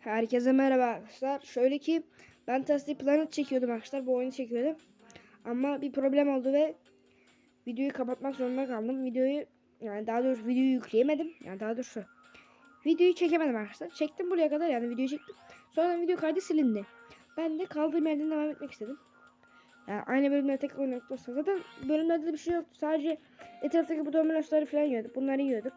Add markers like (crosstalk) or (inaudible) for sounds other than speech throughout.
Herkese merhaba arkadaşlar. Şöyle ki ben Tasty Planet çekiyordum arkadaşlar. Bu oyunu çekiyordum. Ama bir problem oldu ve videoyu kapatmak zorunda kaldım. Videoyu yani daha doğrusu videoyu yükleyemedim. Yani daha doğrusu videoyu çekemedim arkadaşlar. Çektim buraya kadar yani videoyu çektim. Sonra video kaydı silindi. Ben de kaldığım yerden devam etmek istedim. Yani aynı bölümleri tekrar oynamak olsa zaten bölümlerde de bir şey yoktu. Sadece etraftaki bu dominasları falan yiyorduk. Bunları yiyorduk.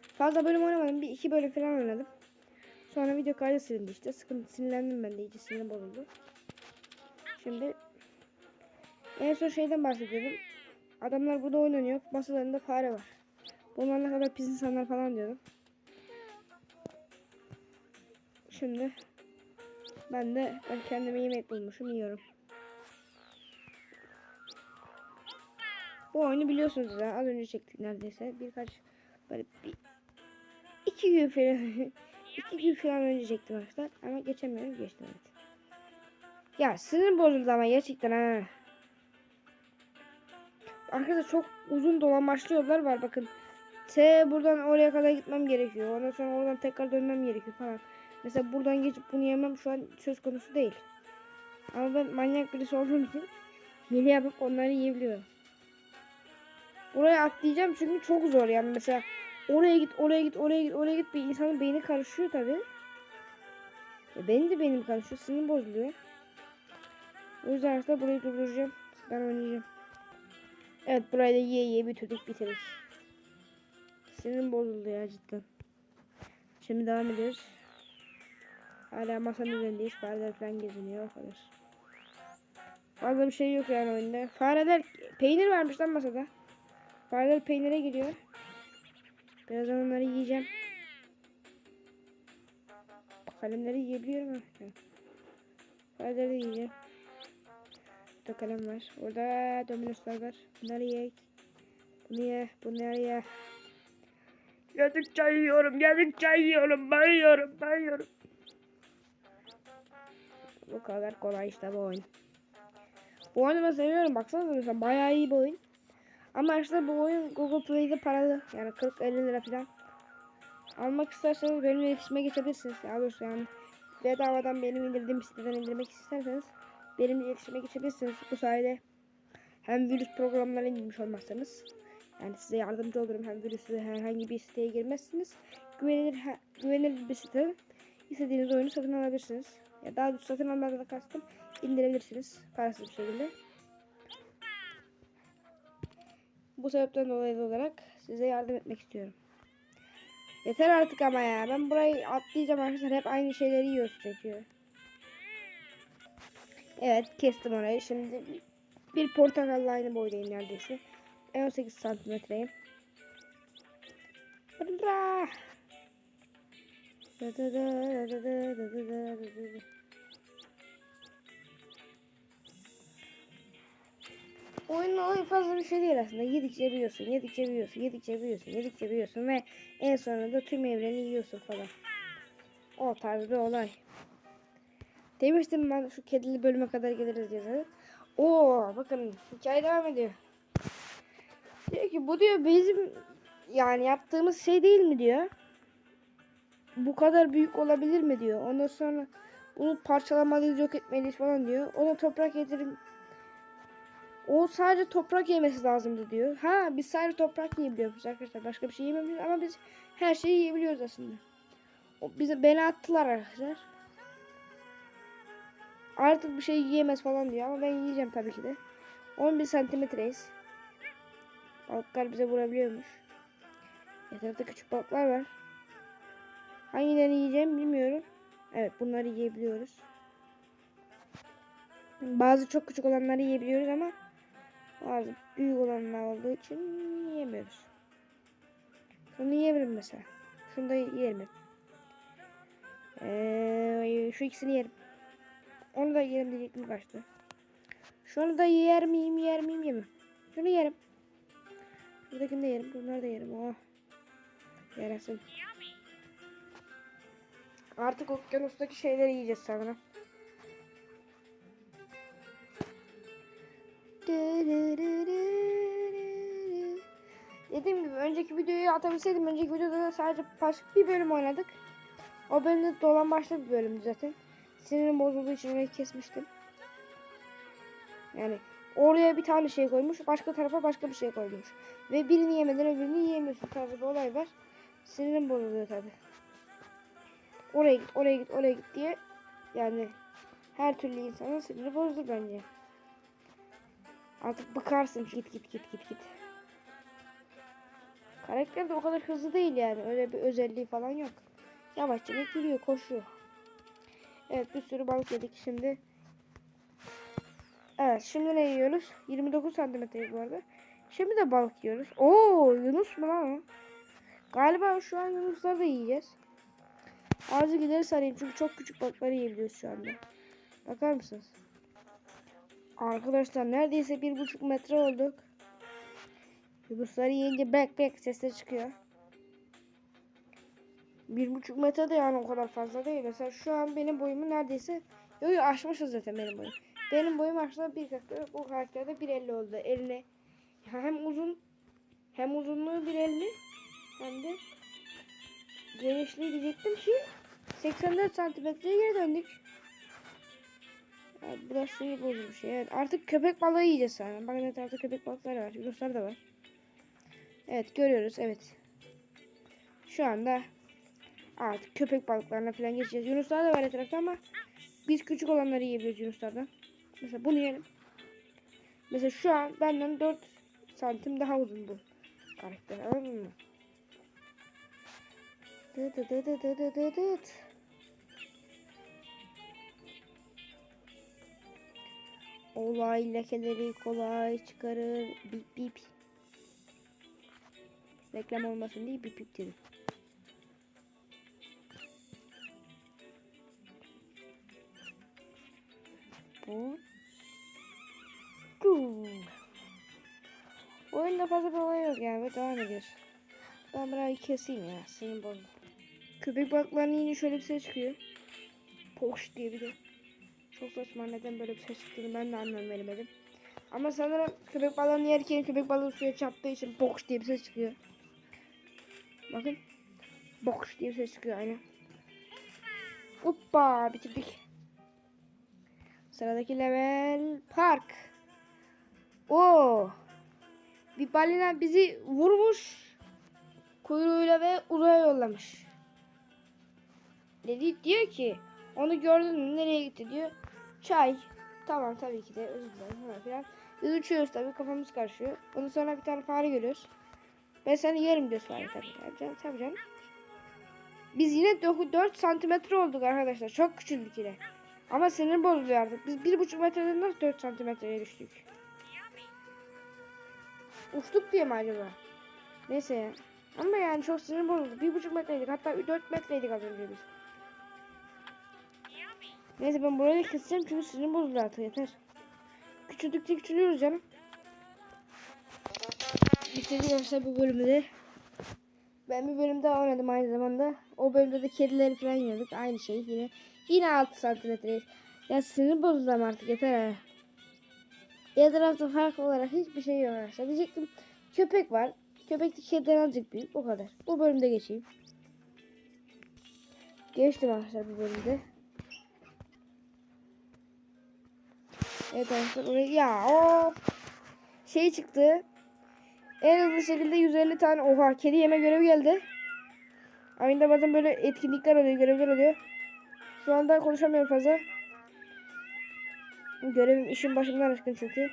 Fazla bölüm oynamadım. Bir iki bölüm falan oynadım. Sonra video kaydı silindi işte. Sıkıntı sinirlendim ben de iyice sinirim bozuldu. Şimdi en son şeyden bahsediyordum. Adamlar burada oynanıyor. Masalarında fare var. Bunlar ne kadar pis insanlar falan diyordum. Şimdi ben de ben kendime yemek bulmuşum yiyorum. Bu oyunu biliyorsunuz ya az önce çektik neredeyse birkaç böyle bir iki gün falan (laughs) iki gün falan önce çektim arkadaşlar ama geçemiyorum geçtim evet. Ya sinir bozuldu ama gerçekten ha. Arkadaşlar çok uzun dolambaçlı yollar var bakın. T buradan oraya kadar gitmem gerekiyor. Ondan sonra oradan tekrar dönmem gerekiyor falan. Mesela buradan geçip bunu yemem şu an söz konusu değil. Ama ben manyak birisi olduğum için hile yapıp onları yiyebiliyorum. Buraya atlayacağım çünkü çok zor yani mesela oraya git oraya git oraya git oraya git bir insanın beyni karışıyor tabi. E benim de beynim karışıyor sinirim bozuluyor. O yüzden arkadaşlar burayı durduracağım. Ben oynayacağım. Evet burayı da yiye yiye bitirdik bitirdik. Sinirim bozuldu ya cidden. Şimdi devam ediyoruz. Hala masanın üzerindeyiz. Fareler falan geziniyor o kadar. Fazla bir şey yok yani oyunda. Fareler peynir varmış lan masada. Fareler peynire giriyor. Birazdan onları yiyeceğim. Kalemleri yiyebiliyorum. Fareleri de yiyeceğim. Burada kalem var. Orada dominoslar var. Bunları ye. Bunu ye. Bunları ye. Yazıkça yiyorum. Yazıkça yiyorum. Ben yiyorum. Bu kadar kolay işte bu oyun. Bu oyunu ben seviyorum. Baksanıza mesela bayağı iyi bir oyun. Ama işte bu oyun Google Play'de paralı. Yani 40-50 lira falan. Almak isterseniz benimle iletişime geçebilirsiniz. Daha doğrusu yani bedavadan benim indirdiğim siteden indirmek isterseniz benimle iletişime geçebilirsiniz. Bu sayede hem virüs programlarına indirmiş olmazsanız yani size yardımcı olurum. Hem virüsü herhangi bir siteye girmezsiniz. Güvenilir, güvenilir bir site. İstediğiniz oyunu satın alabilirsiniz. Ya daha doğrusu satın almadan kastım indirebilirsiniz. Parasız bir şekilde. Bu sebepten dolayı olarak size yardım etmek istiyorum. Yeter artık ama ya. Ben burayı atlayacağım arkadaşlar. Hep aynı şeyleri yiyoruz çünkü. Evet kestim orayı. Şimdi bir portakalla aynı boydayım neredeyse. 18 santimetreyim. Da da da da da da da da da da. Oyunun olayı fazla bir şey değil aslında. Yedikçe büyüyorsun, yedikçe büyüyorsun, yedikçe büyüyorsun, yedikçe büyüyorsun ve en sonunda tüm evreni yiyorsun falan. O tarz bir olay. Demiştim ben şu kedili bölüme kadar geliriz diye. zaten. Oo bakın hikaye devam ediyor. Diyor ki bu diyor bizim yani yaptığımız şey değil mi diyor. Bu kadar büyük olabilir mi diyor. Ondan sonra bunu parçalamalıyız, yok etmeliyiz falan diyor. Ona toprak getirin. O sadece toprak yemesi lazımdı diyor. Ha biz sadece toprak yiyebiliyoruz arkadaşlar. Başka bir şey yemiyoruz ama biz her şeyi yiyebiliyoruz aslında. O bize beni attılar arkadaşlar. Artık bir şey yiyemez falan diyor ama ben yiyeceğim tabii ki de. 11 santimetreyiz. Balıklar bize vurabiliyormuş. Etrafta küçük balıklar var. Hangilerini yiyeceğim bilmiyorum. Evet bunları yiyebiliyoruz. Bazı çok küçük olanları yiyebiliyoruz ama bazı büyük olanlar olduğu için yiyemiyoruz. Şunu yiyebilirim mesela. Şunu da yerim. Ee, şu ikisini yerim. Onu da yerim diyecektim kaçtı. Şunu da yer miyim yer miyim yemem. Şunu yerim. Buradakini de yerim. Bunları da yerim. Oh. Yarasın. Artık okyanustaki şeyleri yiyeceğiz sanırım. Dediğim gibi önceki videoyu atabilseydim önceki videoda da sadece başka bir bölüm oynadık. O bölümde dolambaçlı bir bölümdü zaten. Sinirim bozulduğu için orayı kesmiştim. Yani oraya bir tane şey koymuş. Başka tarafa başka bir şey koymuş. Ve birini yemeden öbürünü yiyemiyorsun tarzı bir olay var. Sinirim bozuluyor tabi. Oraya git, oraya git, oraya git diye. Yani her türlü insanın siniri bozulur bence. Artık bıkarsın git git git git git. Karakter de o kadar hızlı değil yani. Öyle bir özelliği falan yok. Yavaşça yürüyor, koşuyor. Evet bir sürü balık yedik şimdi. Evet şimdi ne yiyoruz? 29 santimetreyiz bu arada. Şimdi de balık yiyoruz. Oo Yunus mu lan? Galiba şu an Yunusları da yiyeceğiz. Azıcık ileri sarayım çünkü çok küçük balıkları yiyebiliyoruz şu anda. Bakar mısınız? Arkadaşlar neredeyse bir buçuk metre olduk. Yunusları yiyince bek bek sesleri çıkıyor. Bir buçuk metre de yani o kadar fazla değil. Mesela şu an benim boyumu neredeyse yok yok aşmışız zaten benim boyum. Benim boyum aslında bir karakter. Bu karakterde 1.50 oldu. Eline hem uzun hem uzunluğu 1.50 hem de genişliği diyecektim ki 84 santimetreye geri döndük. Evet, bu da sinir bozucu bir şey. Evet, artık köpek balığı yiyeceğiz sana. Bakın etrafta köpek balıkları var. Yunuslar da var. Evet görüyoruz. Evet. Şu anda artık köpek balıklarına falan geçeceğiz. Yunuslar da var etrafta ama biz küçük olanları yiyebiliyoruz Yunuslardan. Mesela bunu yiyelim. Mesela şu an benden 4 santim daha uzun bu karakter. Anladın mı? Dı. Olay lekeleri kolay çıkarır. Bip bip. Reklam olmasın diye bip bip dedim. Bu. Tuu. Oyunda fazla bir olay yok yani ve devam ediyoruz. Ben burayı keseyim ya. Senin bozdu. Köpek balıklarının yine şöyle bir ses çıkıyor. Poş diye bir de. Çok saçma neden böyle bir ses çıktığını ben de anlam veremedim. Ama sanırım köpek balığını yerken köpek balığı suya çarptığı için boş diye bir ses çıkıyor. Bakın. Boş diye ses çıkıyor aynen. Hoppa bitirdik. Sıradaki level park. Oo. Bir balina bizi vurmuş. Kuyruğuyla ve uzaya yollamış. Dedi diyor ki onu gördün mü nereye gitti diyor. Çay. Tamam tabii ki de özür dilerim. Biz uçuyoruz tabii kafamız karışıyor. Ondan sonra bir tane fare görüyoruz. Ben seni yerim diyor fare tabii. Tabii canım. Tabii canım. Biz yine 4 santimetre olduk arkadaşlar. Çok küçüldük yine. Ama sinir bozuluyor artık. Biz 1,5 metreden nasıl 4 santimetreye düştük? Uçtuk diye mi acaba? Neyse ya. Ama yani çok sinir bozuldu. 1,5 metreydik. Hatta 4 metreydik az önce biz. Neyse ben burayı keseceğim çünkü sinir bozuldu artık yeter. Küçüldükçe küçülüyoruz canım. Bitirdik arkadaşlar bu bölümü de. Ben bir bölüm daha oynadım aynı zamanda. O bölümde de kedileri falan yiyorduk. Aynı şey yine. Yine 6 santimetreyiz. Ya sinir bozuldu ama artık yeter ha. Etrafta farklı olarak hiçbir şey yok arkadaşlar. Diyecektim köpek var. Köpek de kediden azıcık büyük. O kadar. Bu bölümde geçeyim. Geçtim arkadaşlar bu bölümde. Evet arkadaşlar ya o şey çıktı. En hızlı şekilde 150 tane oha kedi yeme görevi geldi. Aynı bazen böyle etkinlikler oluyor, görevler oluyor. Şu anda konuşamıyorum fazla. Görevim işin başımdan aşkın çünkü.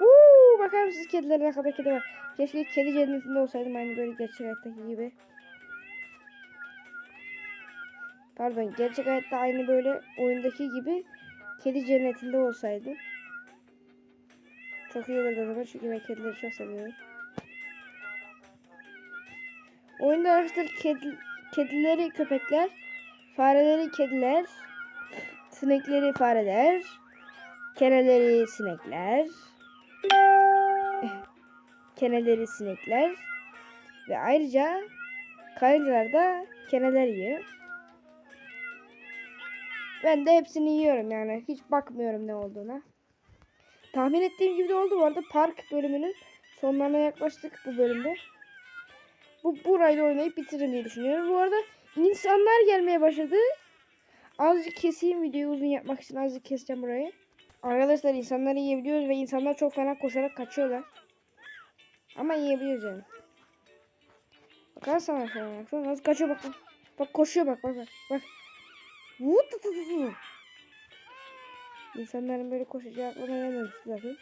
Uuu bakar mısınız kedilere ne kadar kedi var. Keşke kedi cennetinde olsaydım aynı böyle gerçek hayattaki gibi. Pardon gerçek hayatta aynı böyle oyundaki gibi kedi cennetinde olsaydım. Çok iyi olurdu o zaman çünkü ben kedileri çok seviyorum. Oyunda arkadaşlar kedi, kedileri köpekler, fareleri kediler, sinekleri fareler, keneleri sinekler, keneleri sinekler ve ayrıca karıncalar da keneler yiyor. Ben de hepsini yiyorum yani hiç bakmıyorum ne olduğuna. Tahmin ettiğim gibi de oldu bu arada park bölümünün sonlarına yaklaştık bu bölümde. Bu burayı da oynayıp bitiririm diye düşünüyorum. Bu arada insanlar gelmeye başladı. Azıcık keseyim videoyu uzun yapmak için azıcık keseceğim burayı. Arkadaşlar insanları yiyebiliyoruz ve insanlar çok fena koşarak kaçıyorlar. Ama yiyebiliyoruz yani. Bakar sana sana. Nasıl kaçıyor bak bak. Koşuyor bak bak bak. bak. İnsanların böyle koşacağı aklıma gelmemişti zaten.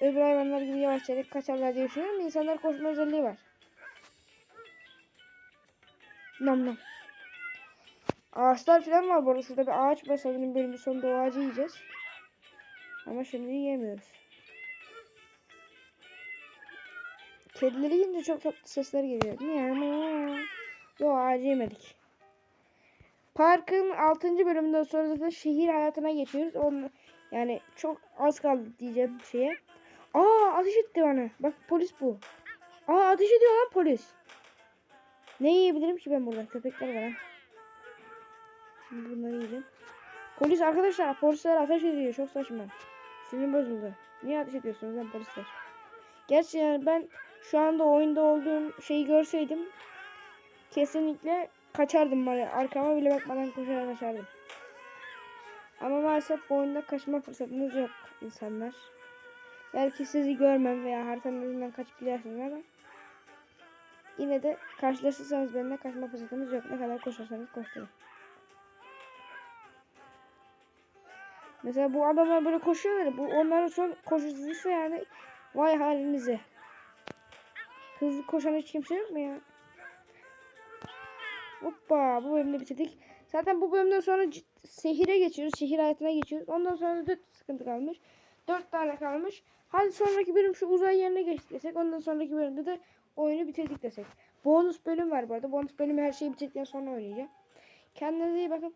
Öbür hayvanlar gibi yavaş yavaş kaçarlar diye düşünüyorum insanlar koşma özelliği var. Nam nam. Ağaçlar falan var bu arada. Şurada bir ağaç var. Sanırım bölümün sonunda o ağacı yiyeceğiz. Ama şimdi yiyemiyoruz. Kedileri yiyince çok tatlı sesler geliyor. Yo ağacı yemedik. Parkın 6. bölümünden sonra zaten şehir hayatına geçiyoruz. Onun, yani çok az kaldı diyeceğim şeye. Aa ateş etti bana. Bak polis bu. Aa ateş ediyor lan polis. Ne yiyebilirim ki ben burada? Köpekler var ha. Şimdi bunları yiyeceğim. Polis arkadaşlar polisler ateş ediyor. Çok saçma. Sinirim bozuldu. Niye ateş ediyorsunuz lan polisler? Gerçi yani ben şu anda oyunda olduğum şeyi görseydim kesinlikle kaçardım bari. Arkama bile bakmadan koşarak kaçardım. Ama maalesef bu oyunda kaçma fırsatınız yok insanlar. Belki sizi görmem veya haritanın önünden kaçıp gidersiniz ama yine de karşılaşırsanız benimle kaçma fırsatınız yok. Ne kadar koşarsanız koşturun. Mesela bu adamlar böyle koşuyorlar. Bu onların son koşusuysa yani vay halinize. Hızlı koşan hiç kimse yok mu ya? Hoppa bu bölümde bitirdik. Zaten bu bölümden sonra şehire geçiyoruz. Şehir hayatına geçiyoruz. Ondan sonra dört sıkıntı kalmış. Dört tane kalmış. Hadi sonraki bölüm şu uzay yerine geçtik desek. Ondan sonraki bölümde de oyunu bitirdik desek. Bonus bölüm var bu arada. Bonus bölümü her şeyi bitirdikten sonra oynayacağım. Kendinize iyi bakın.